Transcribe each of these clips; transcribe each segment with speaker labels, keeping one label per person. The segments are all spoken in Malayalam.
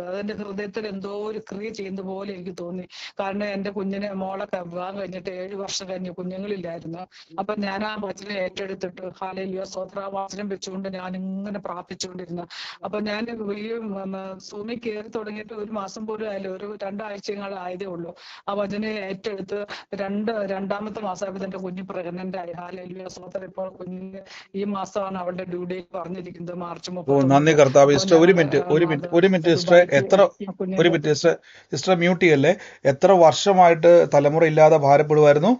Speaker 1: ഏറ്റെടുത്തു അതെന്റെ ഹൃദയത്തിൽ എന്തോ ഒരു ക്രിയ ചെയ്യുന്ന പോലെ എനിക്ക് തോന്നി. കാരണം എന്റെ കുഞ്ഞിനെ മോളെ ക- വിവാഹം കഴിഞ്ഞിട്ട് ഏഴ് വർഷം കഴിഞ്ഞ് കുഞ്ഞുങ്ങളില്ലായിരുന്നു. അപ്പൊ ഞാൻ ആ വചനം ഏറ്റെടുത്തിട്ട് ഹാലയിലോ സ്വത്ര വചനം വെച്ചുകൊണ്ട് ഞാൻ ഇങ്ങനെ പ്രാർത്ഥിച്ചുകൊണ്ടിരുന്നു. അപ്പൊ ഞാൻ ഈ സൂമി കയറി തുടങ്ങിയിട്ട് ഒരു മാസം പോലും ആയാലും ഒരു രണ്ടാഴ്ചകൾ ആയതേ ഉള്ളൂ. ആ വചനം ഏറ്റെടുത്ത് രണ്ട് രണ്ടാമത്തെ മാസമായപ്പോൾ എന്റെ കുഞ്ഞ് പ്രഗ്നന്റ് ആയി. ഹാലലിയ സ്വത്ര ഇപ്പോൾ കുഞ്ഞിന് ഈ മാസമാണ് അവളുടെ ഡ്യൂ ഡേറ്റ് പറഞ്ഞിരിക്കുന്നത്. മാർച്ച് മുപ്പത്
Speaker 2: നന്ദി കർത്താവ്. ഒരു മിനിറ്റ് ഒരു മിനിറ്റ് ഒരു മിനിറ്റ്
Speaker 1: ദുബായിക്ക്
Speaker 2: എത്ര ഒരു മിനിറ്റ് സിസ്റ്റർ സിസ്റ്റർ മ്യൂട്ട് ചെയ്യല്ലേ? എത്ര വർഷമായിട്ട് തലമുറ ഇല്ലാതെ ഭാരപ്പെടുമായിരുന്നു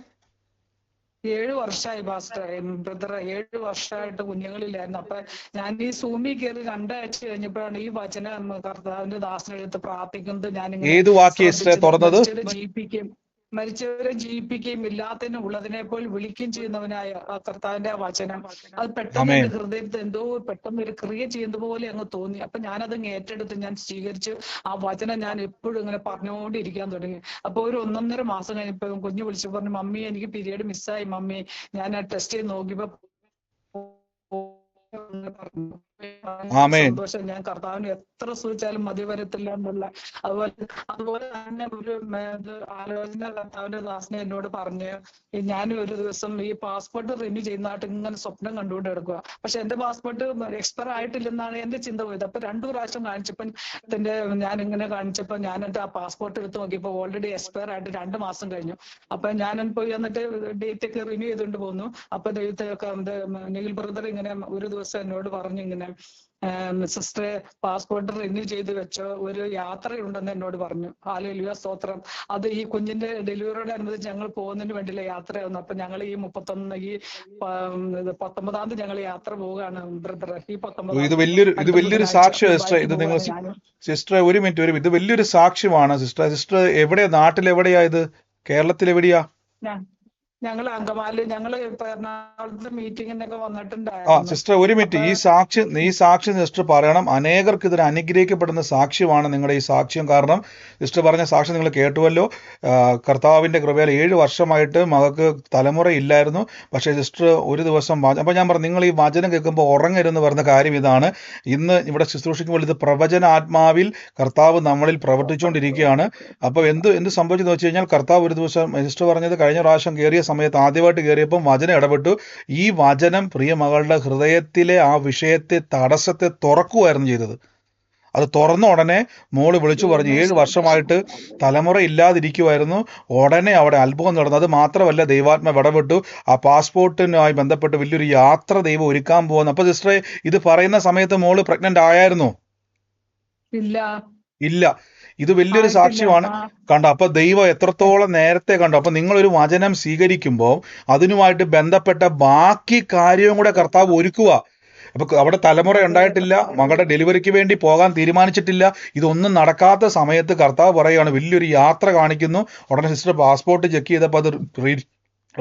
Speaker 1: ഏഴ് വർഷമായി പാസ്റ്റർ ബ്രദർ ഏഴ് വർഷമായിട്ട് കുഞ്ഞുങ്ങളില്ലായിരുന്നു. അപ്പൊ ഞാൻ ഈ സൂമി കയറി രണ്ടാഴ്ച കഴിഞ്ഞപ്പോഴാണ് ഈ വചന കർത്താവിന്റെ ദാസനെടുത്ത് പ്രാർത്ഥിക്കുന്നത്. ഞാൻ
Speaker 2: ഏത് വാക്യ തുറന്നത്?
Speaker 1: ജീവിപ്പിക്കും. മരിച്ചവരെ ജീവിപ്പിക്കുകയും ഇല്ലാത്തതിന് ഉള്ളതിനെ പോൽ വിളിക്കുകയും ചെയ്യുന്നവനായ ആ കർത്താവിന്റെ ആ വചനം. അത് പെട്ടെന്ന് എന്റെ ഹൃദയത്തിൽ എന്തോ പെട്ടെന്ന് ഒരു ക്രിയ ചെയ്യുന്ന പോലെ അങ്ങ് തോന്നി. അപ്പൊ ഞാനത് ഏറ്റെടുത്ത് ഞാൻ സ്വീകരിച്ച് ആ വചനം ഞാൻ എപ്പോഴും ഇങ്ങനെ പറഞ്ഞുകൊണ്ടിരിക്കാൻ തുടങ്ങി. അപ്പൊ ഒരു ഒന്നൊന്നര മാസം കഴിഞ്ഞപ്പോ കുഞ്ഞു വിളിച്ചു പറഞ്ഞു മമ്മി എനിക്ക് പീരീഡ് മിസ്സായി മമ്മി. ഞാൻ ആ ടെസ്റ്റ് ചെയ്ത് നോക്കിയപ്പോ പറഞ്ഞു. സന്തോഷം ഞാൻ കർത്താവിന് എത്ര സൂചിച്ചാലും മതി വരത്തില്ല എന്നുള്ള. അതുപോലെ അതുപോലെ തന്നെ ഒരു ആലോചന കർത്താവിന്റെ ദാസനെ എന്നോട് പറഞ്ഞു ഞാൻ ഒരു ദിവസം ഈ പാസ്പോർട്ട് റിന്യൂ ചെയ്യുന്നതായിട്ട് ഇങ്ങനെ സ്വപ്നം കണ്ടുകൊണ്ട് എടുക്കുക പക്ഷെ എന്റെ പാസ്പോർട്ട് എക്സ്പയർ ആയിട്ടില്ലെന്നാണ് എന്റെ ചിന്ത പോയത്. അപ്പൊ രണ്ടു പ്രാവശ്യം കാണിച്ചപ്പോ എന്റെ ഞാൻ ഇങ്ങനെ കാണിച്ചപ്പോ ഞാൻ എന്റെ ആ പാസ്പോർട്ട് എടുത്ത് നോക്കിയപ്പോ ഓൾറെഡി എക്സ്പയർ ആയിട്ട് രണ്ട് മാസം കഴിഞ്ഞു. അപ്പൊ ഞാൻ പോയി എന്നിട്ട് ഡേറ്റ് ഒക്കെ റിന്യൂ ചെയ്തുകൊണ്ട് പോന്നു. അപ്പൊ നിഖിൽ ബ്രദർ ഇങ്ങനെ ഒരു ദിവസം എന്നോട് പറഞ്ഞു ഇങ്ങനെ സിസ്റ്ററെ പാസ്പോർട്ട് റിന്യൂ ചെയ്ത് വെച്ച ഒരു യാത്രയുണ്ടെന്ന് എന്നോട് പറഞ്ഞു. ഹാലലുയ സ്തോത്രം. അത് ഈ കുഞ്ഞിന്റെ ഡെലിവറിയോട് അനുബന്ധിച്ച് ഞങ്ങൾ പോകുന്നതിന് വേണ്ടിയുള്ള യാത്രയായിരുന്നു. അപ്പൊ ഞങ്ങൾ ഈ മുപ്പത്തൊന്ന് ഈ ഇത് പത്തൊമ്പതാം തീയതി ഞങ്ങൾ യാത്ര പോവുകയാണ് ഈ
Speaker 2: ഇത്
Speaker 1: പത്തൊമ്പതാം
Speaker 2: വലിയൊരു ഇത് വലിയൊരു സാക്ഷ്യം സിസ്റ്റർ ഇത് നിങ്ങൾ സിസ്റ്റർ ഒരു മിനിറ്റ് ഒരു മിനിറ്റ്. ഇത് വലിയൊരു സാക്ഷ്യമാണ് സിസ്റ്റർ സിസ്റ്റർ എവിടെയാ? നാട്ടിൽ എവിടെയാ ഇത്? കേരളത്തിൽ എവിടെയാ
Speaker 1: ഞാ- ഞങ്ങൾ അങ്കമാലി ഞങ്ങൾ ഇപ്പൊ എറണാകുളത്ത് മീറ്റിങ്ങിനൊക്കെ
Speaker 2: ആ
Speaker 1: വന്നിട്ടുണ്ടായിരുന്നു
Speaker 2: സിസ്റ്റർ ഒരു മിനിറ്റ് ഈ സാക്ഷി ഈ സാക്ഷി സിസ്റ്റർ പറയണം. അനേകർക്ക് ഇതിന് അനുഗ്രഹിക്കപ്പെടുന്ന സാക്ഷ്യമാണ് നിങ്ങളുടെ ഈ സാക്ഷ്യം കാരണം. സിസ്റ്റർ പറഞ്ഞ സാക്ഷി നിങ്ങൾ കേട്ടുവല്ലോ. കർത്താവിന്റെ കൃപയിൽ ഏഴ് വർഷമായിട്ട് മകൾക്ക് തലമുറ ഇല്ലായിരുന്നു. പക്ഷേ സിസ്റ്റർ ഒരു ദിവസം വാ- അപ്പൊ ഞാൻ പറഞ്ഞു നിങ്ങൾ ഈ വചനം കേൾക്കുമ്പോൾ ഉറങ്ങരുതെന്ന് പറഞ്ഞ കാര്യം ഇതാണ്. ഇന്ന് ഇവിടെ ശുശ്രൂഷിക്കുമ്പോൾ ഇത് പ്രവചന ആത്മാവിൽ കർത്താവ് നമ്മളിൽ പ്രവർത്തിച്ചുകൊണ്ടിരിക്കുകയാണ്. അപ്പോൾ എന്ത് എന്ത് സംഭവിച്ചെന്ന് വെച്ച് കഴിഞ്ഞാൽ കർത്താവ് ഒരു ദിവസം സിസ്റ്റർ പറഞ്ഞത് കഴിഞ്ഞ പ്രാവശ്യം കയറിയ സമയത്ത് ആദ്യമായിട്ട് കയറിയപ്പം വചനം ഇടപെട്ടു. ഈ വചനം പ്രിയ മകളുടെ ഹൃദയത്തിലെ ആ വിഷയത്തെ തടസ്സത്തെ തുറക്കുമായിരുന്നു ചെയ്തത്. അത് തുറന്ന ഉടനെ മോൾ വിളിച്ചു പറഞ്ഞു ഏഴ് വർഷമായിട്ട് തലമുറ ഇല്ലാതിരിക്കുമായിരുന്നു ഉടനെ അവിടെ അത്ഭുതം നടന്നു. അത് മാത്രമല്ല ദൈവാത്മ ഇടപെട്ടു. ആ പാസ്പോർട്ടിനുമായി ബന്ധപ്പെട്ട് വലിയൊരു യാത്ര ദൈവം ഒരുക്കാൻ പോകുന്നു. അപ്പൊ സിസ്റ്ററെ ഇത് പറയുന്ന സമയത്ത് മോൾ പ്രഗ്നന്റ് ആയായിരുന്നോ?
Speaker 1: ഇല്ല.
Speaker 2: ഇല്ല. ഇത് വലിയൊരു സാക്ഷ്യമാണ്. കണ്ടോ അപ്പൊ ദൈവം എത്രത്തോളം നേരത്തെ കണ്ടോ അപ്പൊ നിങ്ങൾ ഒരു വചനം സ്വീകരിക്കുമ്പോൾ അതിനുമായിട്ട് ബന്ധപ്പെട്ട ബാക്കി കാര്യവും കൂടെ കർത്താവ് ഒരുക്കുക. അപ്പൊ അവിടെ തലമുറ ഉണ്ടായിട്ടില്ല മകളുടെ ഡെലിവറിക്ക് വേണ്ടി പോകാൻ തീരുമാനിച്ചിട്ടില്ല ഇതൊന്നും നടക്കാത്ത സമയത്ത് കർത്താവ് പറയുകയാണ് വലിയൊരു യാത്ര കാണിക്കുന്നു. ഉടനെ സിസ്റ്റർ പാസ്പോർട്ട് ചെക്ക് ചെയ്തപ്പോൾ അത്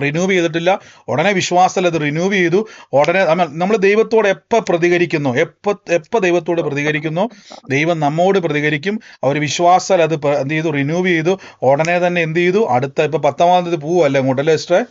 Speaker 2: റിന്യൂവ് ചെയ്തിട്ടില്ല. ഉടനെ വിശ്വാസത്തിൽ അത് റിന്യൂവ് ചെയ്തു. ഉടനെ നമ്മൾ ദൈവത്തോട് എപ്പോൾ പ്രതികരിക്കുന്നു? എപ്പോൾ എപ്പോൾ ദൈവത്തോട് പ്രതികരിക്കുന്നു? ദൈവം നമ്മോട് പ്രതികരിക്കും. അവർ വിശ്വാസാൽ അത് എന്ത് ചെയ്തു? റിന്യൂവ് ചെയ്തു. ഉടനെ തന്നെ എന്ത് ചെയ്തു? അടുത്ത ഇപ്പം പത്താം തീയതി പോവുമല്ലേ അങ്ങോട്ടല്ലേ സിസ്റ്ററെ?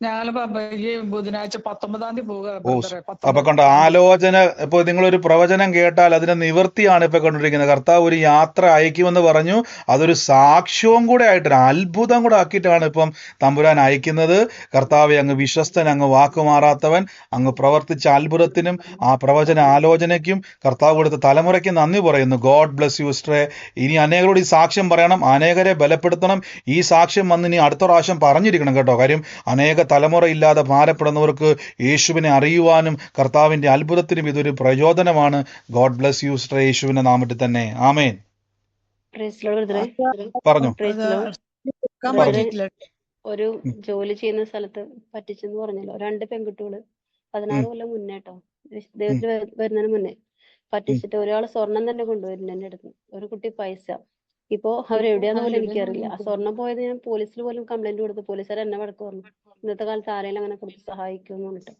Speaker 1: ഞങ്ങളിപ്പോ ഈ ബുധനാഴ്ച പത്തൊമ്പതാം തീയതി പോവുക
Speaker 2: ഓ
Speaker 1: ബ്രദറെ.
Speaker 2: അപ്പൊ കണ്ട ആലോചന ഇപ്പൊ നിങ്ങളൊരു പ്രവചനം കേട്ടാൽ അതിന്റെ നിവൃത്തിയാണ് ഇപ്പൊ കണ്ടിരിക്കുന്നത് കർത്താവ് ഒരു യാത്ര അയക്കുമെന്ന് പറഞ്ഞു അതൊരു സാക്ഷ്യവും കൂടെ ആയിട്ട് ഒരു അത്ഭുതം കൂടെ ആക്കിയിട്ടാണ് ഇപ്പം തമ്പുരാൻ അയക്കുന്നത്. കർത്താവ് അങ്ങ് വിശ്വസ്തൻ അങ്ങ് വാക്കുമാറാത്തവൻ അങ്ങ് പ്രവർത്തിച്ച അത്ഭുതത്തിനും ആ പ്രവചന ആലോചനയ്ക്കും കർത്താവ് കൊടുത്ത തലമുറയ്ക്ക് നന്ദി പറയുന്നു. ഗോഡ് ബ്ലസ് യു സ്ട്രേ ഇനി അനേകരോട് ഈ സാക്ഷ്യം പറയണം അനേകരെ ബലപ്പെടുത്തണം. ഈ സാക്ഷ്യം വന്ന് ഇനി അടുത്ത പ്രാവശ്യം പറഞ്ഞിരിക്കണം കേട്ടോ. കാര്യം അനേക തലമുറ ഇല്ലാതെ ഭാരപ്പെടുന്നവർക്ക് യേശുവിനെ അറിയുവാനും കർത്താവിന്റെ അത്ഭുതത്തിനും ഇതൊരു പ്രചോദനമാണ്. ഗോഡ് ബ്ലസ് യു സിസ്റ്റർ യേശുവിന്റെ നാമത്തിൽ തന്നെ. ആമേൻ. പറഞ്ഞു.
Speaker 3: ഒരു. ജോലി ചെയ്യുന്ന സ്ഥലത്ത് പറ്റിച്ചെന്ന് പറഞ്ഞല്ലോ. രണ്ട് പെൺകുട്ടികൾ. പതിനാറ് കൊല്ലം മുന്നേട്ടോ ദൈവത്തിൽ വരുന്നതിന് മുന്നേ പറ്റിച്ചിട്ട് ഒരാൾ സ്വർണം തന്നെ കൊണ്ടുവരുന്നു എന്റെ അടുത്ത്. ഒരു കുട്ടി പൈസ. ഇപ്പോ അവരെവിടെയാന്ന് പോലും എനിക്കറിയില്ല. ആ സ്വർണം പോയത് ഞാൻ പോലീസിൽ പോലും കംപ്ലൈന്റ് കൊടുത്തു പോലീസുകാർ എന്നെ വഴക്ക് പറഞ്ഞു. ഇന്നത്തെ കാലത്ത് ആരെങ്കിലും അങ്ങനെ കൊടുത്ത് സഹായിക്കുമെന്ന് പറഞ്ഞിട്ട്.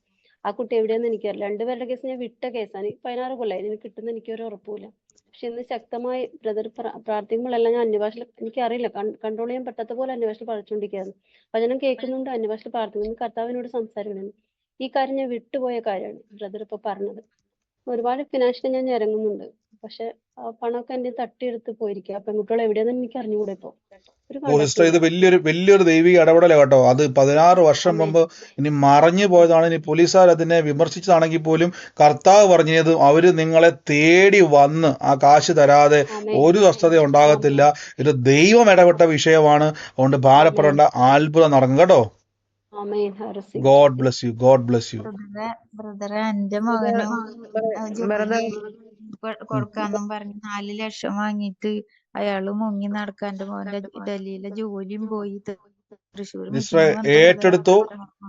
Speaker 3: ആ കുട്ടി എവിടെയാന്ന് എനിക്കറിയില്ല. രണ്ടുപേരുടെ കേസ് ഞാൻ വിട്ട കേസാണ് പതിനാറ് കൊല്ലം ഇതിന് കിട്ടുന്ന എനിക്കൊരു ഉറപ്പുമില്ല. പക്ഷെ ഇന്ന് ശക്തമായി ബ്രദർ പ്രാർത്ഥിക്കുമ്പോഴെല്ലാം ഞാൻ അന്യഭാഷയിൽ എനിക്കറിയില്ല. കൺട്രോൾ ചെയ്യാൻ പറ്റാത്ത പോലെ അന്യഭാഷയിൽ പഠിച്ചുകൊണ്ടിരിക്കുകയായിരുന്നു വചനം കേൾക്കുന്നുണ്ട് അന്യഭാഷയിൽ പ്രാർത്ഥിക്കുന്നു. കർത്താവിനോട് സംസാരിക്കണം ഈ കാര്യം ഞാൻ വിട്ടുപോയ കാര്യമാണ് ബ്രദർ ഇപ്പൊ പറഞ്ഞത്. ഒരുപാട് ഫിനാൻഷ്യലി ഞാൻ ഞരങ്ങുന്നുണ്ട്. പക്ഷെ പണമൊക്കെ എന്റെ തട്ടിയെടുത്ത് പോയിരിക്കുക പെൺകുട്ടികൾ എവിടെയാന്ന് എനിക്ക് അറിഞ്ഞുകൂടെ ഇപ്പോ?
Speaker 2: സിസ്റ്റർ ഇത് വലിയൊരു വലിയൊരു ദൈവിക ഇടപെടലാണ് കേട്ടോ. അത് പതിനാറ് വർഷം മുമ്പ് ഇനി മറഞ്ഞു പോയതാണ്. ഇനി പോലീസുകാർ അതിനെ വിമർശിച്ചതാണെങ്കിൽ പോലും കർത്താവ് പറഞ്ഞത് അവർ നിങ്ങളെ തേടി വന്ന് ആ കാശ് തരാതെ ഒരു സ്വസ്ഥത ഉണ്ടാകത്തില്ല. ഇത് ദൈവം ഇടപെട്ട വിഷയമാണ്. അതുകൊണ്ട് ഭാരപ്പെടേണ്ട അത്ഭുതം നടക്കും കേട്ടോ. God bless you. God bless you.
Speaker 4: ബ്രദറെ എന്റെ മകനും കൊടുക്കാന്നും പറഞ്ഞ് നാല് ലക്ഷം വാങ്ങിയിട്ട് അയാൾ മുങ്ങി നടക്കാൻ എന്റെ മോന്റെ ഡൽഹിയിലെ ജോലിയും പോയി തൃശ്ശൂർ
Speaker 2: ഏറ്റെടുത്തു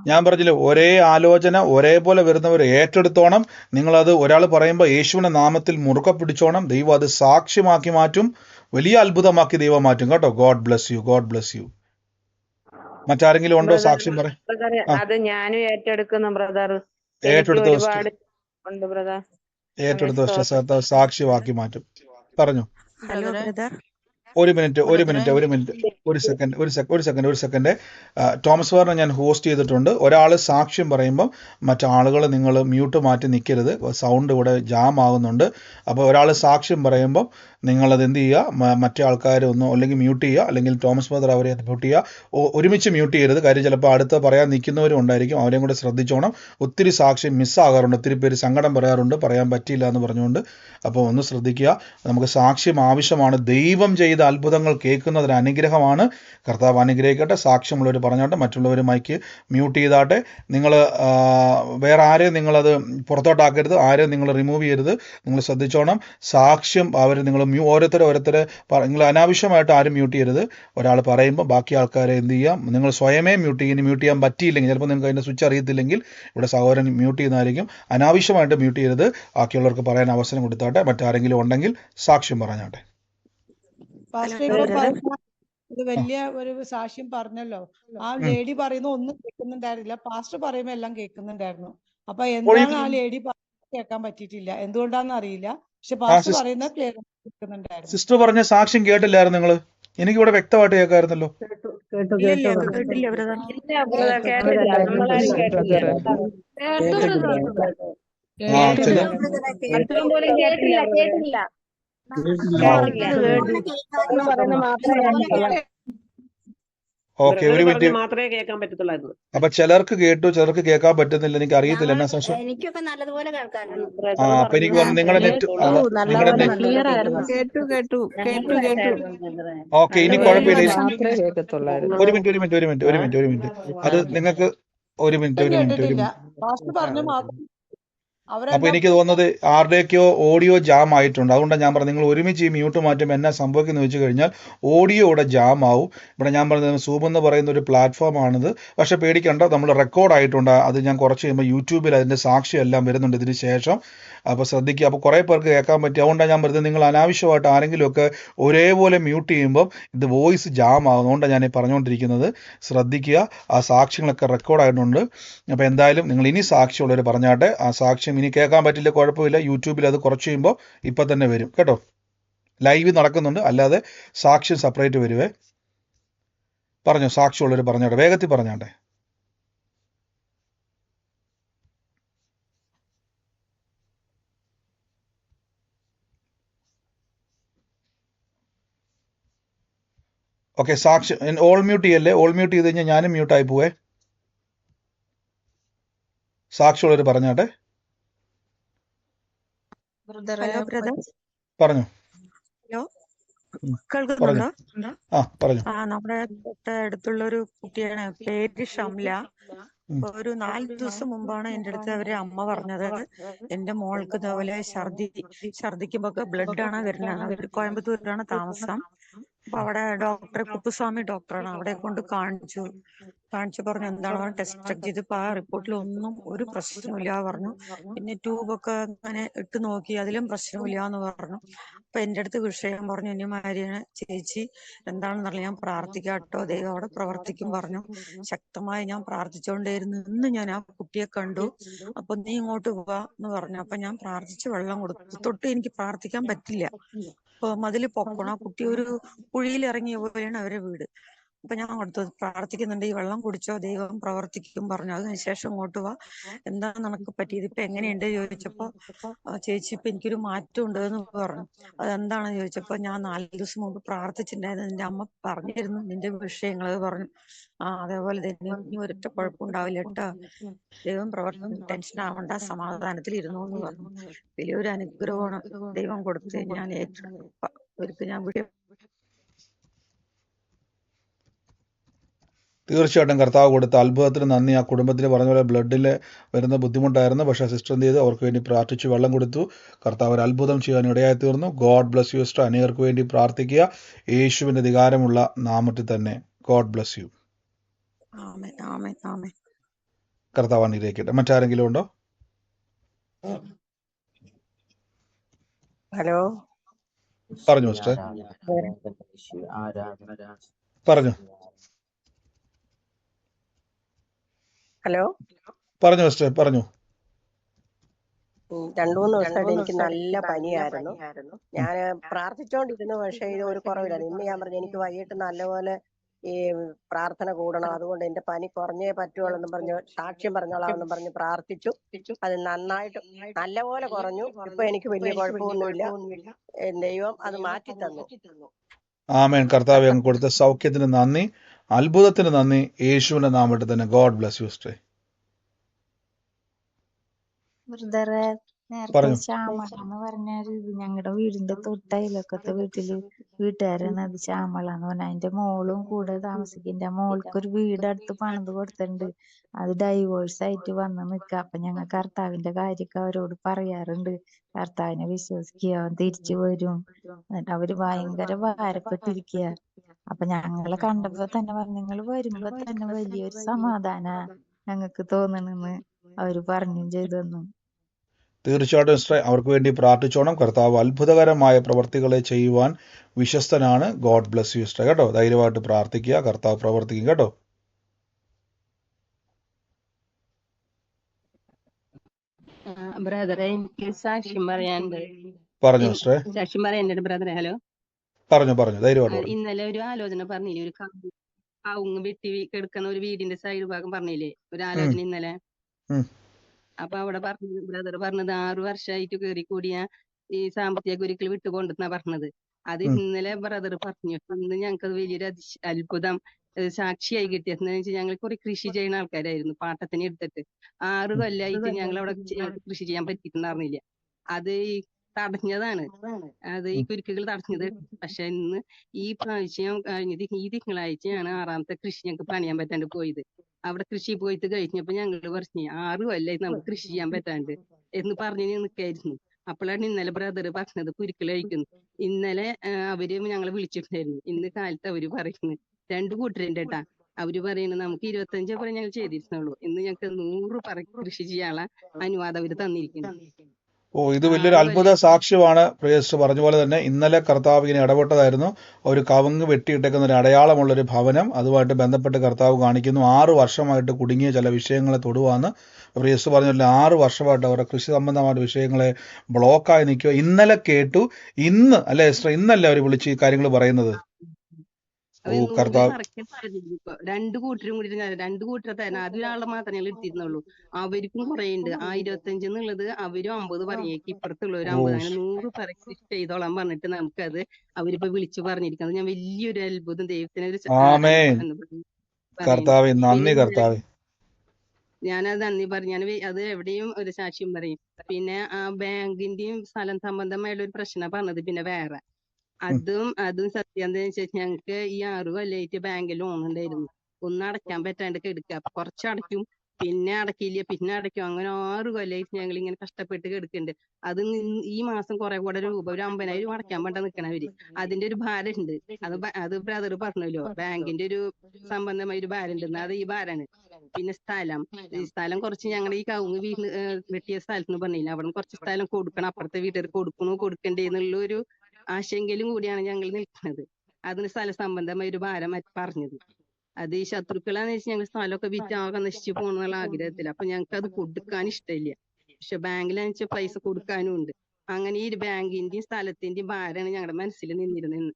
Speaker 2: ഞാൻ പറഞ്ഞില്ലേ ഒരേ ആലോചന ഒരേപോലെ വരുന്നവർ ഏറ്റെടുത്തോണം. നിങ്ങൾ അത് ഒരാൾ പറയുമ്പോൾ യേശുവിന്റെ നാമത്തിൽ മുറുക്ക പിടിച്ചോണം. ദൈവം അത് സാക്ഷ്യമാക്കി മാറ്റും. വലിയ അത്ഭുതമാക്കി ദൈവം മാറ്റും കേട്ടോ. God bless you God bless you. മറ്റാരെങ്കിലും ഉണ്ടോ സാക്ഷ്യം
Speaker 5: പറയാം
Speaker 2: ഏറ്റെടുത്തു
Speaker 5: അത് ഞാനും ഏറ്റെടുക്കുന്നു ബ്രദർ. എനിക്ക് ഉണ്ട് ബ്രദർ.
Speaker 2: ഏറ്റെടുത്ത സാക്ഷിവാക്കി മാറ്റും. പറഞ്ഞു.
Speaker 4: Hello brother.
Speaker 2: ഒരു മിനിറ്റ് ഒരു മിനിറ്റ് ഒരു മിനിറ്റ്. ഒരു സെക്കൻഡ് ഒരു സെക്കൻഡ് ഒരു സെക്കൻഡ് ഒരു സെക്കൻഡ് തോമസ് വാറിനെ ഞാൻ ഹോസ്റ്റ് ചെയ്തിട്ടുണ്ട്. ഒരാൾ സാക്ഷ്യം പറയുമ്പം മറ്റാളുകൾ നിങ്ങൾ മ്യൂട്ട് മാറ്റി നിൽക്കരുത് സൗണ്ട് ഇവിടെ ജാം ആകുന്നുണ്ട്. അപ്പോൾ ഒരാൾ സാക്ഷ്യം പറയുമ്പം നിങ്ങളത് എന്ത് ചെയ്യുക? മറ്റേ ആൾക്കാർ ഒന്ന് അല്ലെങ്കിൽ മ്യൂട്ട് ചെയ്യുക. അല്ലെങ്കിൽ തോമസ് ഫാദർ അവരെ മ്യൂട്ട് ചെയ്യുക. ഒരുമിച്ച് മ്യൂട്ട് ചെയ്യരുത്. കാര്യം ചിലപ്പോൾ അടുത്ത് പറയാൻ നിൽക്കുന്നവരും ഉണ്ടായിരിക്കും. അവരെയും കൂടെ ശ്രദ്ധിച്ചോണം. ഒത്തിരി സാക്ഷ്യം മിസ്സാകാറുണ്ട് ഒത്തിരി പേര് സങ്കടം പറയാറുണ്ട്. പറയാൻ പറ്റിയില്ല എന്ന് പറഞ്ഞുകൊണ്ട്. അപ്പോൾ ഒന്ന് ശ്രദ്ധിക്കുക. നമുക്ക് സാക്ഷ്യം ആവശ്യമാണ്. ദൈവം ചെയ്ത അത്ഭുതങ്ങൾ കേൾക്കുന്നതിന് അനുഗ്രഹമാണ്. കർത്താവ് അനുഗ്രഹിക്കട്ടെ. സാക്ഷ്യമുള്ളവർ പറഞ്ഞോട്ടെ. മറ്റുള്ളവർ മൈക്ക് മ്യൂട്ട് ചെയ്താട്ടെ. നിങ്ങൾ വേറെ ആരെയും നിങ്ങളത് പുറത്തോട്ടാക്കരുത്. ആരെയും നിങ്ങൾ റിമൂവ് ചെയ്യരുത്. നിങ്ങൾ ശ്രദ്ധിച്ചോണം. സാക്ഷ്യം അവർ നിങ്ങൾ മ്യൂ ഓരോരുത്തരെ ഓരോരുത്തരെ നിങ്ങൾ അനാവശ്യമായിട്ട് ആരും മ്യൂട്ട് ചെയ്യരുത്. ഒരാൾ പറയുമ്പോൾ ബാക്കി ആൾക്കാരെ എന്ത് ചെയ്യാം? നിങ്ങൾ സ്വയമേ മ്യൂട്ട് ചെയ്യുന്നു മ്യൂട്ട് ചെയ്യാൻ പറ്റിയില്ലെങ്കിൽ ചിലപ്പോൾ നിങ്ങൾക്ക് അതിന്റെ സ്വിച്ച് അറിയത്തില്ലെങ്കിൽ ഇവിടെ സഹോദരൻ മ്യൂട്ട് ചെയ്യുന്നതായിരിക്കും. അനാവശ്യമായിട്ട് മ്യൂട്ട് ചെയ്യരുത്. ബാക്കിയുള്ളവർക്ക് പറയാൻ അവസരം കൊടുത്താട്ടെ. മറ്റാരെങ്കിലും ഉണ്ടെങ്കിൽ സാക്ഷ്യം പറഞ്ഞാട്ടെ.
Speaker 6: ഒരു വലിയ ഒരു സാക്ഷ്യം പറഞ്ഞല്ലോ. ആ. ലേഡി പറയുന്ന ഒന്നും കേൾക്കുന്നുണ്ടായിരുന്നില്ല. പാസ്റ്റർ പറയുമ്പോ എല്ലാം കേൾക്കുന്നുണ്ടായിരുന്നു. അപ്പൊ
Speaker 2: അപ്പോൾ
Speaker 6: എന്താണ്
Speaker 2: ഇത്
Speaker 6: ആ ലേഡി കേൾക്കാൻ പറ്റിയിട്ടില്ല. എന്തുകൊണ്ടാന്ന് അറിയില്ല. പക്ഷെ പാസ്റ്റർ
Speaker 2: പറയുന്നത്
Speaker 6: പറയുന്ന ക്ലിയർ കേൾക്കുന്നുണ്ടായിരുന്നു.
Speaker 2: സിസ്റ്റർ പറഞ്ഞ സാക്ഷ്യം കേട്ടില്ലായിരുന്നു നിങ്ങൾ? എനിക്ക് ഇവിടെ വ്യക്തമായിട്ട് കേൾക്കാമായിരുന്നല്ലോ.
Speaker 1: കേട്ടു കേട്ടു
Speaker 6: ഇല്ലില്ല
Speaker 1: കേട്ടു.
Speaker 6: ബ്രദർ.
Speaker 4: കേട്ടില്ല.
Speaker 5: കേട്ടില്ല.
Speaker 2: ഓക്കെ ഒരു മിനിറ്റ്.
Speaker 7: മാത്രമേ കേൾക്കാൻ പറ്റത്തുള്ളായിരുന്നു
Speaker 2: അപ്പൊ ചിലർക്ക് കേട്ടു ചിലർക്ക് കേൾക്കാൻ പറ്റുന്നില്ല. എനിക്ക് അറിയത്തില്ല. എന്നാ സംശയം?
Speaker 8: എനിക്കൊക്കെ നല്ലതുപോലെ കേൾക്കാറുണ്ട്
Speaker 2: ആ അപ്പൊ എനിക്ക് നിങ്ങളുടെ നെറ്റ് നിങ്ങളുടെ
Speaker 5: ക്ലിയർ ആയിരുന്നു.
Speaker 6: കേട്ടു കേട്ടു കേട്ടു കേട്ടു.
Speaker 2: ഓക്കെ ഇനി കുഴപ്പമില്ല. ഒരു മിനിറ്റ് ഒരു മിനിറ്റ് ഒരു മിനിറ്റ് ഒരു മിനിറ്റ് ഒരു മിനിറ്റ്. അത് നിങ്ങൾക്ക് ഒരു മിനിറ്റ് ഒരു മിനിറ്റ് ഒരു മിനിറ്റ്.
Speaker 6: പാസ്റ്റർ പറഞ്ഞു മാത്രം
Speaker 2: അപ്പൊ എനിക്ക് തോന്നുന്നത് ആരുടെയൊക്കെയോ ഓഡിയോ ജാം ആയിട്ടുണ്ട് അതുകൊണ്ടാണ് ഞാൻ പറഞ്ഞത് നിങ്ങൾ ഒരുമിച്ച് ഈ മ്യൂട്ട് മാറ്റുമ്പോൾ എന്നാ സംഭവിക്കുന്നത് വെച്ച് കഴിഞ്ഞാൽ ഓഡിയോ ഇവിടെ ജാം ആവും ഇവിടെ ഞാൻ പറഞ്ഞത് സൂം എന്ന് പറയുന്ന ഒരു പ്ലാറ്റ്ഫോം ആണിത്. പക്ഷെ പേടിക്കേണ്ട നമ്മൾ റെക്കോർഡ് ആയിട്ടുണ്ട്. അത് ഞാൻ കുറച്ച് കഴിയുമ്പോൾ യൂട്യൂബിൽ അതിന്റെ സാക്ഷ്യം എല്ലാം വരുന്നുണ്ട് ഇതിന് ശേഷം. അപ്പോൾ ശ്രദ്ധിക്കുക അപ്പോൾ കുറേ പേർക്ക് കേൾക്കാൻ പറ്റും. അതുകൊണ്ടാണ് ഞാൻ പറഞ്ഞത് നിങ്ങൾ അനാവശ്യമായിട്ട് ആരെങ്കിലുമൊക്കെ ഒരേപോലെ മ്യൂട്ട് ചെയ്യുമ്പം ഇത് വോയിസ് ജാം ആകും അതുകൊണ്ടാണ് ഞാൻ പറഞ്ഞുകൊണ്ടിരിക്കുന്നത്. ശ്രദ്ധിക്കുക. ആ സാക്ഷ്യങ്ങളൊക്കെ റെക്കോർഡായിട്ടുണ്ട് അപ്പോൾ എന്തായാലും നിങ്ങൾ ഇനി സാക്ഷ്യമുള്ളവർ പറഞ്ഞാട്ടെ. ആ സാക്ഷ്യം ഇനി കേൾക്കാൻ പറ്റില്ല കുഴപ്പമില്ല. യൂട്യൂബിൽ അത് കുറച്ച് കഴിയുമ്പോൾ ഇപ്പം തന്നെ വരും. കേട്ടോ? ലൈവ് നടക്കുന്നുണ്ട്. അല്ലാതെ സാക്ഷ്യം സെപ്പറേറ്റ് വരുവേ. പറഞ്ഞോ സാക്ഷ്യമുള്ളവർ പറഞ്ഞാട്ടെ. വേഗത്തിൽ പറഞ്ഞാട്ടെ. ഓക്കെ സാക്ഷി ഓൾ മ്യൂട്ട് ചെയ്യല്ലേ? ഓൾ മ്യൂട്ട് ചെയ്ത് കഴിഞ്ഞാൽ ഞാനും മ്യൂട്ടായി പോവേ. സാക്ഷിയുള്ളവർ പറഞ്ഞാട്ടെ?
Speaker 4: ബ്രദറെ
Speaker 9: ഹലോ ബ്രദർ
Speaker 2: പറഞ്ഞു.
Speaker 9: കേൾക്കുന്നുണ്ടോ?
Speaker 2: ആ പറഞ്ഞു.
Speaker 9: ആ നമ്മുടെ തൊട്ട് അടുത്തുള്ള ഒരു കുട്ടിയാണ്. പേര് ഷംല. ഒരു നാല് ദിവസം മുമ്പാണ് എന്റെ അടുത്ത് അവരെ അമ്മ പറഞ്ഞത്. എന്റെ മോൾക്ക് ഇതേപോലെ ഛർദി ഛർദിക്കുമ്പോ ബ്ലഡ് ആണ് വരുന്നത്. അവർ കോയമ്പത്തൂരിലാണ് താമസം. അപ്പൊ അവിടെ ഡോക്ടർ കുപ്പുസ്വാമി ഡോക്ടറാണ് അവിടെ കൊണ്ട് കാണിച്ചു. കാണിച്ചു പറഞ്ഞു എന്താണ് പറഞ്ഞു ടെസ്റ്റ് ചെക്ക് ചെയ്തപ്പോ ആ റിപ്പോർട്ടിൽ ഒന്നും ഒരു പ്രശ്നമില്ല പറഞ്ഞു. പിന്നെ ട്യൂബൊക്കെ അങ്ങനെ ഇട്ട് നോക്കി അതിലും പ്രശ്നമില്ല എന്ന് പറഞ്ഞു. അപ്പൊ എന്റെ അടുത്ത് വിഷയം പറഞ്ഞു ഇനി മാരിയാണ് ചേച്ചി എന്താണെന്നറിയില്ല ഞാൻ പ്രാർത്ഥിക്കാട്ടോ ദൈവം അവിടെ പ്രവർത്തിക്കും പറഞ്ഞു. ശക്തമായി ഞാൻ പ്രാർത്ഥിച്ചുകൊണ്ടേയിരുന്നു. ഇന്ന് ഞാൻ ആ കുട്ടിയെ കണ്ടു. അപ്പൊ നീ ഇങ്ങോട്ട് പോവാ എന്ന് പറഞ്ഞു. അപ്പൊ ഞാൻ പ്രാർത്ഥിച്ച് വെള്ളം കൊടുത്തു. തൊട്ട് എനിക്ക് പ്രാർത്ഥിക്കാൻ പറ്റില്ല. മതിൽ പൊക്കണം? ആ കുട്ടി ഒരു കുഴിയിൽ ഇറങ്ങിയ പോലെയാണ് അവരുടെ വീട്. അപ്പൊ ഞാൻ കൊടുത്തു പ്രാർത്ഥിക്കുന്നുണ്ട് ഈ വെള്ളം കുടിച്ചോ ദൈവം പ്രവർത്തിക്കും പറഞ്ഞു. അതിനുശേഷം ഇങ്ങോട്ട് വാ. എന്താ നമുക്ക് പറ്റിയത്? ഇപ്പൊ എങ്ങനെയുണ്ട്? ചോദിച്ചപ്പോ "ആ, ചേച്ചി ഇപ്പൊ എനിക്കൊരു മാറ്റം ഉണ്ട് എന്ന് പറഞ്ഞു. അതെന്താണെന്ന് ചോദിച്ചപ്പോ ഞാൻ നാല് ദിവസം മുമ്പ് പ്രാർത്ഥിച്ചിട്ടുണ്ടായിരുന്നു. നിന്റെ അമ്മ പറഞ്ഞിരുന്നു നിന്റെ വിഷയങ്ങൾ പറഞ്ഞു. ആ അതേപോലെ തന്നെ ഇനി ഒരൊറ്റ കുഴപ്പമുണ്ടാവില്ല കേട്ടോ. ദൈവം പ്രവർത്തനം ടെൻഷൻ ആവണ്ട. സമാധാനത്തിൽ ഇരുന്നു എന്ന് പറഞ്ഞു. വലിയൊരു അനുഗ്രഹമാണ് ദൈവം കൊടുത്ത് ഞാൻ ഏറ്റവും അവർക്ക് ഞാൻ വിട്ടു
Speaker 2: തീർച്ചയായിട്ടും കർത്താവ് കൊടുത്ത അത്ഭുതത്തിന് നന്ദി. ആ കുടുംബത്തിന് പറഞ്ഞ പോലെ ബ്ലഡിൽ വരുന്ന ബുദ്ധിമുട്ടായിരുന്നു. പക്ഷേ സിസ്റ്റർ എന്ത് ചെയ്തു? അവർക്ക് വേണ്ടി പ്രാർത്ഥിച്ച് വെള്ളം കൊടുത്തു. കർത്താവ് ഒരു അത്ഭുതം ചെയ്യാൻ ഇടയായി തീർന്നു ഗോഡ് ബ്ലസ് യു സിസ്റ്റർ. അനേകർക്ക് വേണ്ടി പ്രാർത്ഥിക്കുക. യേശുവിന്റെ അധികാരമുള്ള നാമത്തിൽ തന്നെ. God bless you.
Speaker 9: ആമേൻ ആമേൻ ആമേൻ.
Speaker 2: കർത്താവ് അനുഗ്രഹിക്കട്ടെ. മറ്റാരെങ്കിലും ഉണ്ടോ?
Speaker 5: ഹലോ?
Speaker 2: പറഞ്ഞു സിസ്റ്റർ പറഞ്ഞു.
Speaker 5: ഹലോ?
Speaker 2: പറഞ്ഞു മിസ്റ്റർ പറഞ്ഞു.
Speaker 5: രണ്ടു മൂന്ന് ദിവസമായിട്ട് എനിക്ക് നല്ല പനിയായിരുന്നു. ഞാൻ പ്രാർത്ഥിച്ചോണ്ടിരുന്നു പക്ഷേ ഇത് ഒരു കുറവില്ലായിരുന്നു ഇന്ന് ഞാൻ പറഞ്ഞു എനിക്ക് വൈകിട്ട് നല്ലപോലെ ഈ പ്രാർത്ഥന കൂടണം. അതുകൊണ്ട് എന്റെ പനി കുറഞ്ഞേ പറ്റുള്ളൂ എന്ന് പറഞ്ഞു സാക്ഷ്യം പറഞ്ഞോളാം പറഞ്ഞു പ്രാർത്ഥിച്ചു. അത് നന്നായിട്ട് നല്ലപോലെ കുറഞ്ഞു. ഇപ്പൊ എനിക്ക് വലിയ കുഴപ്പമൊന്നുമില്ല. ദൈവം അത് മാറ്റി തന്നു
Speaker 2: ആമേൻ. കർത്താവ് കൊടുത്ത സൗഖ്യത്തിന് നന്ദി. അത്ഭുതത്തിന് നന്ദി. യേശുവിന്റെ നാമത്തിൽ തന്നെ ഗോഡ് ബ്ലസ് യു
Speaker 4: സ്റ്റേ ഞങ്ങളുടെ വീടിന്റെ തൊട്ടയിലൊക്കത്തെ വീട്ടിൽ വീട്ടുകാരാണ് അത് ശ്യാമള എന്ന് പറഞ്ഞ. അതിന്റെ മോളും കൂടെ താമസിക്കുന്ന മോൾക്ക് ഒരു വീട് അടുത്ത് പണിത് കൊടുത്തിട്ടുണ്ട്. അത് ഡൈവോഴ്സ് ആയിട്ട് വന്ന് നിക്ക. അപ്പൊ ഞങ്ങൾ കർത്താവിന്റെ കാര്യമൊക്കെ അവരോട് പറയാറുണ്ട്. കർത്താവിനെ വിശ്വസിക്കുക തിരിച്ചു വരും. എന്നിട്ട് അവർ ഭയങ്കര ഭാരപ്പെട്ടിരിക്കുക അപ്പൊ ഞങ്ങളെ കണ്ടപ്പോ തന്നെ പറഞ്ഞു നിങ്ങൾ വരുമ്പോ തന്നെ വലിയൊരു സമാധാന ഞങ്ങക്ക് തോന്നണെന്ന് അവർ പറഞ്ഞും ചെയ്തു തന്നു
Speaker 2: തീർച്ചയായിട്ടും സിസ്റ്ററെ അവർക്ക് വേണ്ടി പ്രാർത്ഥിച്ചോണം. കർത്താവ് അത്ഭുതകരമായ പ്രവർത്തികളെ ചെയ്യുവാൻ വിശ്വസ്തനാണ്. ഗോഡ് ബ്ലസ് യു സിസ്റ്റർ കേട്ടോ? ധൈര്യമായിട്ട് പ്രാർത്ഥിക്കുക. കർത്താവ് പ്രവർത്തിക്കും. കേട്ടോ?
Speaker 7: ബ്രദറെ എനിക്ക് സാക്ഷ്യം പറയാനുണ്ട്.
Speaker 2: പറഞ്ഞു സിസ്റ്ററെ.
Speaker 7: സാക്ഷ്യം പറയാനുണ്ട് ബ്രദറെ. ഹലോ?
Speaker 2: പറഞ്ഞു പറഞ്ഞു. ധൈര്യമായിട്ട് പറഞ്ഞു
Speaker 7: ഇന്നലെ ഒരു ആലോചന പറഞ്ഞില്ലേ? ഒരു കവുങ്ങ് വെട്ടി കിടക്കുന്ന ഒരു വീടിന്റെ സൈഡ് ഭാഗം പറഞ്ഞില്ലേ? ഒരു ആലോചന ഇന്നലെ. അപ്പൊ അവിടെ പറഞ്ഞു ബ്രദർ പറഞ്ഞത് ആറു വർഷമായിട്ട് കേറി കൂടിയ ഈ സാമ്പത്തിക ഗുരുക്കൾ വിട്ടുകൊണ്ടെന്നാ പറഞ്ഞത്. അത് ഇന്നലെ ബ്രദർ പറഞ്ഞു. ഇന്ന് ഞങ്ങൾക്ക് അത് വലിയൊരു അതിശ- അത്ഭുതം സാക്ഷിയായി കിട്ടിയത്. എന്ന് വെച്ചാൽ ഞങ്ങൾ കുറെ കൃഷി ചെയ്യുന്ന ആൾക്കാരായിരുന്നു പാട്ടത്തിന് എടുത്തിട്ട്. ആറ്. കൊല്ലായിട്ട് ഞങ്ങൾ അവിടെ കൃഷി ചെയ്യാൻ പറ്റിയിട്ടുണ്ടായിരുന്നില്ല അത് ഈ തടഞ്ഞതാണ്. അത് ഈ. കുരുക്കുകൾ തടഞ്ഞത്. പക്ഷെ ഇന്ന് ഈ പ്രാവശ്യം കഴിഞ്ഞത് ഈ തിങ്കളാഴ്ചയാണ് ആറാമത്തെ കൃഷി ഞങ്ങൾക്ക് പണിയാൻ പറ്റാണ്ട് പോയത്. അവിടെ കൃഷി പോയിട്ട് കഴിഞ്ഞപ്പോ ഞങ്ങൾ പറഞ്ഞു ആറ് കൊല്ലായി നമുക്ക് കൃഷി ചെയ്യാൻ പറ്റാണ്ട്? എന്ന് പറഞ്ഞു നിൽക്കായിരുന്നു അപ്പോഴാണ് ഇന്നലെ ബ്രദർ പറഞ്ഞത് കുരുക്കൾ കഴിക്കുന്നു. ഇന്നലെ അവർ ഞങ്ങളെ വിളിച്ചിട്ടുണ്ടായിരുന്നു. ഇന്ന് കാലത്ത് അവർ പറയുന്നു രണ്ട് കൂട്ടരുണ്ട് കേട്ടാ അവർ പറയുന്നത് നമുക്ക് ഇരുപത്തഞ്ചു പറയും ഞങ്ങൾ ചെയ്തിരുന്നുള്ളൂ. ഇന്ന് ഞങ്ങൾക്ക് നൂറ് പറ കൃഷി ചെയ്യാനുള്ള അനുവാദം അവർ തന്നിരിക്കുന്നു.
Speaker 2: ഓ ഇത് വലിയൊരു അത്ഭുത സാക്ഷ്യമാണ് പ്രിയസ് പറഞ്ഞ പോലെ തന്നെ ഇന്നലെ കർത്താവ് ഇങ്ങനെ ഇടപെട്ടതായിരുന്നു. ഒരു കവങ്ങ് വെട്ടിയിട്ടേക്കുന്ന ഒരു അടയാളമുള്ള ഒരു ഭവനം. അതുമായിട്ട് ബന്ധപ്പെട്ട് കർത്താവ് കാണിക്കുന്നു ആറ് വർഷമായിട്ട് കുടുങ്ങിയ ചില വിഷയങ്ങളെ തൊടുവാന്ന്. പ്രിയസ്റ്റ് പറഞ്ഞില്ല ആറ് വർഷമായിട്ട് അവരുടെ കൃഷി സംബന്ധമായ വിഷയങ്ങളെ ബ്ലോക്കായി നിൽക്കുക. ഇന്നലെ കേട്ടു ഇന്ന് അല്ലേ ഇന്നല്ലേ അവർ വിളിച്ച് ഈ കാര്യങ്ങൾ പറയുന്നത് ഓ
Speaker 7: അത് നൂൽ
Speaker 2: കർത്താവ്
Speaker 7: മറക്കണ്ടായിരുന്നു ഇപ്പൊ രണ്ടു കൂട്ടരും കൂടി രണ്ട് രണ്ടു കൂട്ടരെ തന്നെ. അത് ഒരാളെ മാത്രമേ ഞങ്ങൾ എടുത്തിരുന്നുള്ളൂ അവർക്കും കുറെ ഉണ്ട്. ആ ഇരുപത്തഞ്ച് എന്നുള്ളത് അവരും അമ്പത് പറഞ്ഞേക്ക് ഇപ്പുറത്തുള്ളവർ
Speaker 2: ഓ
Speaker 7: അമ്പത്. അങ്ങനെ നൂറ് പറ ചെയ്തോളാൻ പറഞ്ഞിട്ട് നമുക്കത് അവരിപ്പോ വിളിച്ചു പറഞ്ഞിരിക്കുന്നത് ഞാൻ വലിയൊരു അത്ഭുതം. ദൈവത്തിന് ഒരു
Speaker 2: കർത്താവെ നന്ദി
Speaker 7: പിന്നെ ഞാനത് നന്ദി പറഞ്ഞു ഞാൻ അത് എവിടെയും ഒരു സാക്ഷ്യം പറയും. പിന്നെ ആ ബാങ്കിന്റെയും സ്ഥലം സംബന്ധമായുള്ള ഒരു പ്രശ്നം പറഞ്ഞത് പിന്നെ വേറെ. അതും അതും സത്യം എന്താ വെച്ചാൽ ഞങ്ങൾക്ക് ഈ ആറു കൊല്ലായിട്ട് ബാങ്കിൽ ലോൺ ഉണ്ടായിരുന്നു. ഒന്നും അടയ്ക്കാൻ പറ്റാണ്ട് കുറച്ച് അടയ്ക്കും. പിന്നെ അടക്കില്ല പിന്നെ അടയ്ക്കും. അങ്ങനെ ആറ് കൊല്ലായിട്ട് ഞങ്ങൾ ഇങ്ങനെ കഷ്ടപ്പെട്ട് കിടക്കുന്നുണ്ട് അത് ഈ മാസം കുറെ കൂടെ രൂപ ഒരു അമ്പതിനായിരം രൂപ അടയ്ക്കാൻ വേണ്ട നിക്കണവര് അതിന്റെ ഒരു ഭാരം ഉണ്ട് അത് അത് ബ്രദർ പറഞ്ഞല്ലോ. ബാങ്കിന്റെ ഒരു സംബന്ധമായ ഒരു ഭാരം ഉണ്ട് അത് ഈ ഭാരാണ്. പിന്നെ സ്ഥലം. സ്ഥലം കുറച്ച് ഞങ്ങളുടെ ഈ കവുങ്ങ് വീട്ടിൽ വെട്ടിയ സ്ഥലത്ത് പറഞ്ഞില്ല? അവിടെ കുറച്ച് സ്ഥലം കൊടുക്കണം. അപ്പുറത്തെ വീട്ടുകാർ കൊടുക്കണോ കൊടുക്കണ്ടേ എന്നുള്ള ഒരു ആശങ്കയിലും കൂടിയാണ് ഞങ്ങൾ നിൽക്കുന്നത്. അതിന് സ്ഥല സംബന്ധമായ ഒരു ഭാരം പറഞ്ഞത്. അത് ഈ ശത്രുക്കളാന്ന് വെച്ചാൽ ഞങ്ങൾ സ്ഥലമൊക്കെ വിറ്റ് ആകെ നശിച്ചു പോകണമെന്നുള്ള ആഗ്രഹത്തിൽ അപ്പൊ ഞങ്ങൾക്ക് അത് കൊടുക്കാൻ ഇഷ്ടമില്ല. പക്ഷെ ബാങ്കിലാന്ന് വെച്ചാൽ പൈസ കൊടുക്കാനും ഉണ്ട്. അങ്ങനെ ഈ ബാങ്കിന്റെയും സ്ഥലത്തിന്റെയും ഭാരമാണ് ഞങ്ങളുടെ മനസ്സിൽ നിന്നിരുന്നത്.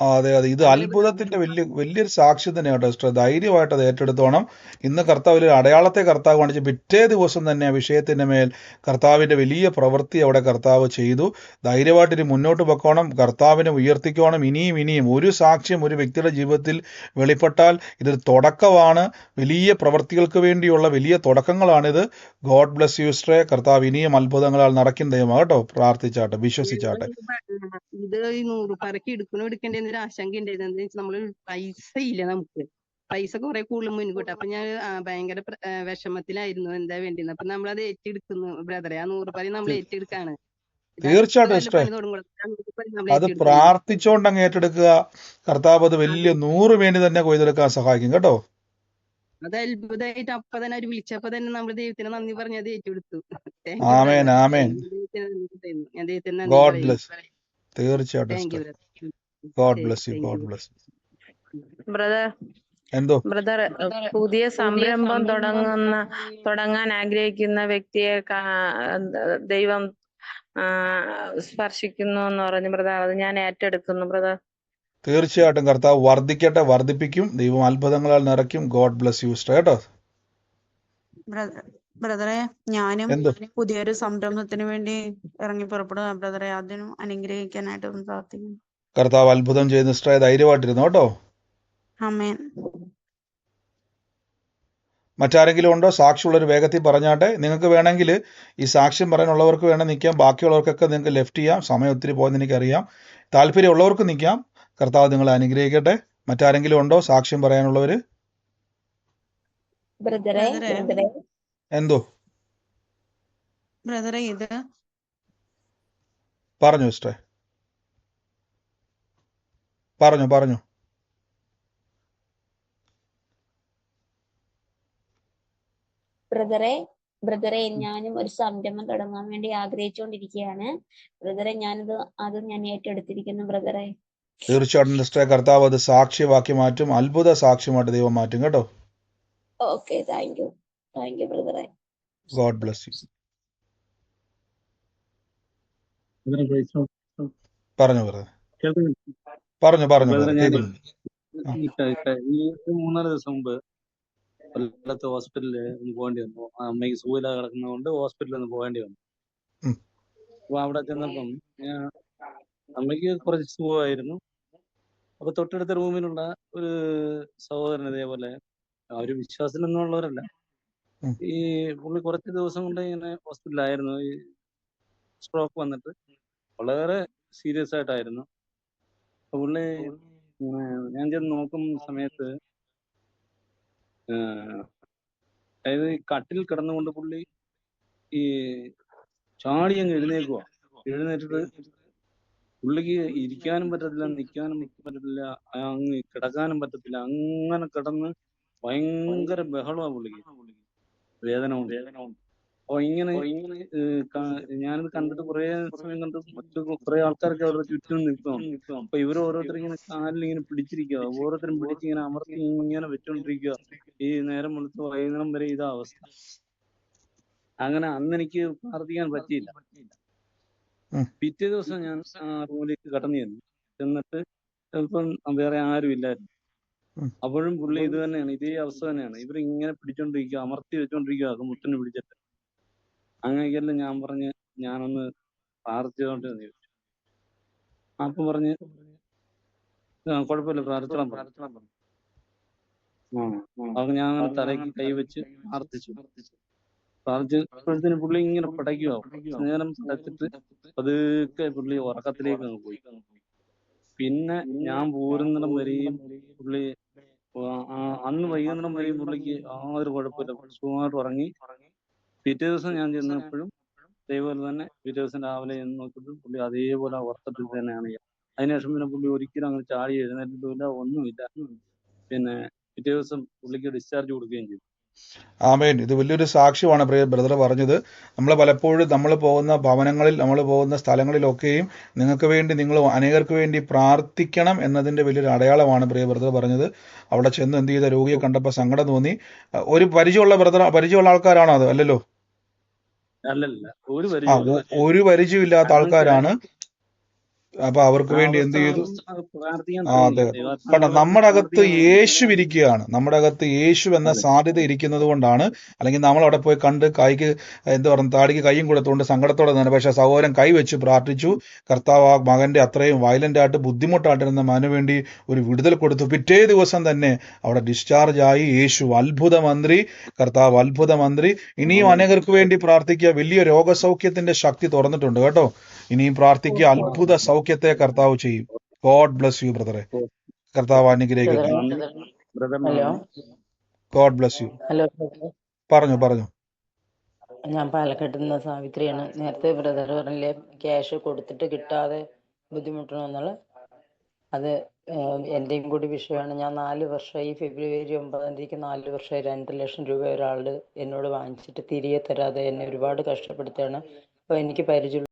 Speaker 7: അത്
Speaker 2: അതെ. ഇത് അത്ഭുതത്തിന്റെ വലിയ വലിയൊരു സാക്ഷ്യം തന്നെയാണ് സിസ്റ്റർ. ധൈര്യമായിട്ട് അത് ഏറ്റെടുത്തോണം. ഇന്ന് കർത്താവ് ഒരു അടയാളത്തെ കർത്താവ് കാണിച്ച് പിറ്റേ ദിവസം തന്നെ ആ വിഷയത്തിന്റെ മേൽ കർത്താവിന്റെ വലിയ പ്രവൃത്തി അവിടെ കർത്താവ് ചെയ്തു. ധൈര്യമായിട്ട് ഇനി മുന്നോട്ട് പൊക്കോണം കർത്താവിനെ ഉയർത്തിക്കോണം. ഇനിയും ഇനിയും ഒരു സാക്ഷ്യം ഒരു വ്യക്തിയുടെ ജീവിതത്തിൽ വെളിപ്പെട്ടാൽ ഇതൊരു തുടക്കമാണ്. വലിയ പ്രവൃത്തികൾക്ക് വേണ്ടിയുള്ള വലിയ തുടക്കങ്ങളാണിത്. ഗോഡ് ബ്ലസ് യു സിസ്റ്ററെ. കർത്താവ് ഇനിയും അത്ഭുതങ്ങളാൽ നടക്കും ദൈവം കേട്ടോ പ്രാർത്ഥിച്ചാട്ടെ വിശ്വസിച്ചാട്ടെ.
Speaker 7: ഇത് ഈ നൂറ് പറക്കി എടുക്കണോ എടുക്കേണ്ട ഒരു ആശങ്ക ഉണ്ടായിരുന്നു എന്താ വെച്ചാൽ നമ്മൾ പൈസ ഇല്ല നമുക്ക്. പൈസ കുറെ കൂടുതൽ മുൻകൂട്ടി. അപ്പൊ ഞാൻ ഭയങ്കര വിഷമത്തിലായിരുന്നു എന്താ വേണ്ടിയെന്ന് അപ്പൊ നമ്മളത് ഏറ്റെടുക്കുന്നു ബ്രദറെ. ആ നൂറ് പരി നമ്മൾ ഏറ്റെടുക്കാണ്.
Speaker 2: തീർച്ചയായിട്ടും അത് പ്രാർത്ഥിച്ചുകൊണ്ട് അങ്ങ് ഏറ്റെടുക്കുക. കർത്താവ് അത് വലിയ നൂറ് വേണ്ടി തന്നെ കൊയ്തെടുക്കാൻ സഹായിക്കും. കേട്ടോ?
Speaker 7: അത് അത്ഭുതമായിട്ട് അപ്പൊ തന്നെ അവർ വിളിച്ചപ്പോ തന്നെ നമ്മൾ ദൈവത്തിന് നന്ദി പറഞ്ഞ് അത് ഏറ്റെടുത്തു.
Speaker 2: ആമേൻ ആമേൻ. God bless. തീർച്ചയായിട്ടും God bless you God bless
Speaker 10: brother
Speaker 2: എന്തോ?
Speaker 10: ബ്രദർ പുതിയ സംരംഭം തുടങ്ങുന്ന തുടങ്ങാൻ ആഗ്രഹിക്കുന്ന വ്യക്തിയെ ദൈവം സ്പർശിക്കുന്നു എന്ന് പറഞ്ഞു ബ്രദർ അത് ഞാൻ ഏറ്റെടുക്കുന്നു ബ്രദർ
Speaker 2: തീർച്ചയായിട്ടും കർത്താവ് വർദ്ധിക്കട്ടെ വർദ്ധിപ്പിക്കും. ദൈവം അത്ഭുതങ്ങളാൽ നിറയ്ക്കും. ഗോഡ് ബ്ലസ് യു കേട്ടോ?
Speaker 6: ബ്രദ- ബ്രദറെ ഞാനും പുതിയൊരു സംരംഭത്തിന് വേണ്ടി ഇറങ്ങി പുറപ്പെടുക ബ്രദറെ. അതിനും അനുഗ്രഹിക്കാനായിട്ട് ഒന്ന് പ്രാർത്ഥിക്കുന്നു.
Speaker 2: കർത്താവ് അത്ഭുതം ചെയ്ത് നിഷ്ഠയ ധൈര്യമായിട്ടിരുന്നു കേട്ടോ. മറ്റാരെങ്കിലും ഉണ്ടോ? സാക്ഷിയുള്ളവർ വേഗത്തിൽ പറഞ്ഞാട്ടെ. നിങ്ങൾക്ക് വേണമെങ്കിൽ ഈ സാക്ഷ്യം പറയാനുള്ളവർക്ക് വേണമെങ്കിൽ നിൽക്കാം. ബാക്കിയുള്ളവർക്കൊക്കെ നിങ്ങൾക്ക് ലെഫ്റ്റ് ചെയ്യാം. സമയം ഒത്തിരി പോയെന്ന് എനിക്കറിയാം. താല്പര്യമുള്ളവർക്ക് നിൽക്കാം. കർത്താവ് നിങ്ങളെ അനുഗ്രഹിക്കട്ടെ. മറ്റാരെങ്കിലും ഉണ്ടോ? സാക്ഷ്യം പറയാനുള്ളവർ
Speaker 8: ബ്രദറെ
Speaker 6: ബ്രദറെ.
Speaker 8: ബ്രദറെ.
Speaker 2: എന്തോ? പറഞ്ഞു സിസ്റ്ററെ. പറഞ്ഞു പറഞ്ഞു.
Speaker 8: ബ്രദറെ ബ്രദറെ ഞാനും ഒരു സംരംഭം തുടങ്ങാൻ വേണ്ടി ആഗ്രഹിച്ചുകൊണ്ടിരിക്കുകയാണ്. ബ്രദറെ ഞാനത് അത് ഞാൻ ഏറ്റെടുത്തിരിക്കുന്നു ബ്രദറെ.
Speaker 2: തീർച്ചയായിട്ടും സിസ്റ്ററെ കർത്താവ് അത് സാക്ഷ്യമാക്കി മാറ്റും അത്ഭുത സാക്ഷ്യമായിട്ട് ദൈവം മാറ്റും കേട്ടോ.
Speaker 8: Okay thank you. Thank you ബ്രദറെ.
Speaker 2: God bless you. പറഞ്ഞു
Speaker 11: ബ്രദർ?
Speaker 2: പറഞ്ഞു പറഞ്ഞു
Speaker 11: ഈ മൂന്നാൽ ദിവസം മുമ്പ് കൊല്ലത്ത് ഹോസ്പിറ്റലിൽ ഒന്ന് പോകേണ്ടി വന്നു. അമ്മയ്ക്ക് സുഖമില്ലാതെ കിടക്കുന്നതുകൊണ്ട് ഹോസ്പിറ്റലിൽ ഒന്ന് പോകേണ്ടി വന്നു. അപ്പൊ അവിടെ ചെന്നപ്പം അമ്മയ്ക്ക് കുറച്ച് സുഖമായിരുന്നു. അപ്പൊ തൊട്ടടുത്ത റൂമിലുള്ള ഒരു സഹോദരൻ ഇതേപോലെ അവർ വിശ്വാസത്തിലൊന്നുമുള്ളവരല്ല
Speaker 2: ഉള്ളവരല്ല
Speaker 11: ഈ പുള്ളി കുറച്ച് ദിവസം കൊണ്ട് ഇങ്ങനെ ഹോസ്പിറ്റലിലായിരുന്നു. ഈ സ്ട്രോക്ക് വന്നിട്ട് വളരെ സീരിയസ് ആയിട്ടായിരുന്നു. പുള്ളി ഞാൻ ചെന്ന് നോക്കും സമയത്ത് അതായത് ഈ കട്ടിൽ കിടന്നുകൊണ്ട് പുള്ളി ഈ ചാടി അങ്ങ് എഴുന്നേക്കുക എഴുന്നേറ്റിട്ട് പുള്ളിക്ക് ഇരിക്കാനും പറ്റത്തില്ല നിൽക്കാനും പറ്റത്തില്ല അങ്ങ് കിടക്കാനും പറ്റത്തില്ല അങ്ങനെ കിടന്ന് ഭയങ്കര ബഹളമാ പുള്ളിക്ക്. വേദന കൊണ്ട് അപ്പൊ ഇങ്ങനെ ഞാനിത് കണ്ടിട്ട് കുറെ സമയം കണ്ടിട്ട് മറ്റു കുറെ ആൾക്കാരൊക്കെ അവരുടെ ചുറ്റും നിൽക്കുകയാണ് അപ്പൊ ഇവർ ഓരോരുത്തർ ഇങ്ങനെ കാലിൽ ഇങ്ങനെ പിടിച്ചിരിക്കുക ഓരോരുത്തരും പിടിച്ച് ഇങ്ങനെ അമർത്തി ഇങ്ങനെ വെച്ചോണ്ടിരിക്കുക ഈ നേരം വെളുത്ത് വൈകുന്നേരം വരെ ഇതാ അവസ്ഥ. അങ്ങനെ അന്ന് എനിക്ക് പ്രാർത്ഥിക്കാൻ പറ്റിയില്ല. പിറ്റേ ദിവസം ഞാൻ റൂമിലേക്ക് കടന്നു ചെന്നു ചെന്നിട്ട് ചിലപ്പം വേറെ ആരും ഇല്ലായിരുന്നു. അപ്പോഴും പുള്ളി ഇത് തന്നെയാണ്. ഇതേ അവസ്ഥ തന്നെയാണ്. ഇവർ ഇങ്ങനെ പിടിച്ചോണ്ടിരിക്കുക അമർത്തി വെച്ചോണ്ടിരിക്കുക മുട്ടിന് പിടിച്ചിട്ട്. അങ്ങനെയൊക്കെയല്ല ഞാൻ പറഞ്ഞ് ഞാനൊന്ന് ഒന്ന് എന്ന് ചോദിച്ചു അപ്പൊ പറഞ്ഞ് ആ കുഴപ്പമില്ല പ്രാർത്ഥിച്ചോളാൻ പറഞ്ഞു. ആ അപ്പൊ ഞാൻ അങ്ങനെ തലയ്ക്ക് കൈവച്ച് പ്രാർത്ഥിച്ചു. പ്രാർത്ഥിച്ചപ്പോഴത്തേന് പുള്ളി ഇങ്ങനെ പടയ്ക്കുക നേരം പടച്ചിട്ട് പതുക്കെ പുള്ളി ഉറക്കത്തിലേക്ക് അങ്ങ് പോയി. പിന്നെ ഞാൻ പോരുന്നിടം വരെയും പുള്ളി ആ- ആ- അന്ന് വൈകുന്നേരം വരെയും പുള്ളിക്ക് യാതൊരു കുഴപ്പമില്ല. സുഖമായിട്ട് ഉറങ്ങി. പിറ്റേ ദിവസം ഞാൻ ചെന്നപ്പോഴും അതേപോലെ തന്നെ പിറ്റേ ദിവസം രാവിലെ ചെന്ന് നോക്കിയപ്പോഴും പുള്ളി അതേപോലെ വർത്തത്തിൽ തന്നെയാണ് അതിനുശേഷം പിന്നെ പുള്ളി ഒരിക്കലും അങ്ങനെ ചാടി എഴുന്നേറ്റിട്ടുമില്ല ഒന്നുമില്ല. പിന്നെ പിറ്റേ ദിവസം പുള്ളിക്ക് ഡിസ്ചാർജ് കൊടുക്കുകയും ചെയ്തു.
Speaker 2: ആമേൻ. ഇത് വലിയൊരു സാക്ഷ്യമാണ് പ്രിയ ബ്രദർ പറഞ്ഞത്. നമ്മൾ പലപ്പോഴും നമ്മൾ പോകുന്ന ഭവനങ്ങളിൽ നമ്മൾ പോകുന്ന സ്ഥലങ്ങളിലൊക്കെയും നിങ്ങൾക്ക് വേണ്ടി നിങ്ങൾ അനേകർക്ക് വേണ്ടി പ്രാർത്ഥിക്കണം എന്നതിന്റെ വലിയൊരു അടയാളമാണ് പ്രിയ ബ്രദർ പറഞ്ഞത്. അവിടെ ചെന്ന് എന്ത് ചെയ്ത? രോഗിയെ കണ്ടപ്പോൾ സങ്കടം തോന്നി. ഒരു പരിചയമുള്ള ബ്രദർ പരിചയമുള്ള ആൾക്കാരാണോ അത്? അല്ലല്ലോ?
Speaker 11: ഒരു
Speaker 2: പരിചയമില്ലാത്ത ആൾക്കാരാണ്. അപ്പൊ അവർക്ക് വേണ്ടി എന്ത് ചെയ്തു? ആ അതെ. കണ്ട നമ്മുടെ അകത്ത് യേശു ഇരിക്കുകയാണ്. നമ്മുടെ അകത്ത് യേശു എന്ന സാധ്യത ഇരിക്കുന്നത് കൊണ്ടാണ്. അല്ലെങ്കിൽ നമ്മൾ അവിടെ പോയി കണ്ട് കൈക്ക് എന്താ പറയുക താടിക്ക് കൈയും കൊടുത്തുകൊണ്ട് സങ്കടത്തോടെ തന്നെ പക്ഷെ സഹോദരൻ കൈ വെച്ച് പ്രാർത്ഥിച്ചു. കർത്താവ് ആ മകന്റെ അത്രയും വയലന്റ് ആയിട്ട് ബുദ്ധിമുട്ടായിട്ടിരുന്ന മകന് വേണ്ടി ഒരു വിടുതൽ കൊടുത്തു. പിറ്റേ ദിവസം തന്നെ അവിടെ ഡിസ്ചാർജ് ആയി യേശു അത്ഭുത മന്ത്രി കർത്താവ് അത്ഭുത മന്ത്രി ഇനിയും അനേകർക്ക് വേണ്ടി പ്രാർത്ഥിക്കുക. വലിയ രോഗസൗഖ്യത്തിന്റെ ശക്തി തുറന്നിട്ടുണ്ട് കേട്ടോ. ഇനിയും പ്രാർത്ഥിക്കുക. അത്ഭുത സൗഖ്യത്തെ കർത്താവ് ചെയ്യും. ഗോഡ് ബ്ലസ് യു ബ്രദറെ കർത്താവ് അനുഗ്രഹിക്കട്ടെ.
Speaker 12: Hello.
Speaker 2: God bless you
Speaker 12: hello
Speaker 2: പറഞ്ഞു പറഞ്ഞു.
Speaker 12: ഞാൻ പാലക്കാട്ട് നിന്ന് സാവിത്രിയാണ്. നേരത്തെ ബ്രദർ പറഞ്ഞില്ലേ ക്യാഷ് കൊടുത്തിട്ട് കിട്ടാതെ ബുദ്ധിമുട്ടണമെന്നുള്ള അത് എന്റെയും കൂടി വിഷയമാണ്. ഞാൻ നാല് വർഷം ഈ ഫെബ്രുവരി ഒമ്പതാം തീയതിക്ക് നാല് വർഷമായി രണ്ട് ലക്ഷം രൂപ ഒരാൾ എന്നോട് വാങ്ങിച്ചിട്ട് തിരികെ തരാതെ എന്നെ ഒരുപാട് കഷ്ടപ്പെടുത്തുകയാണ്. അപ്പോൾ എനിക്ക് പരിചയം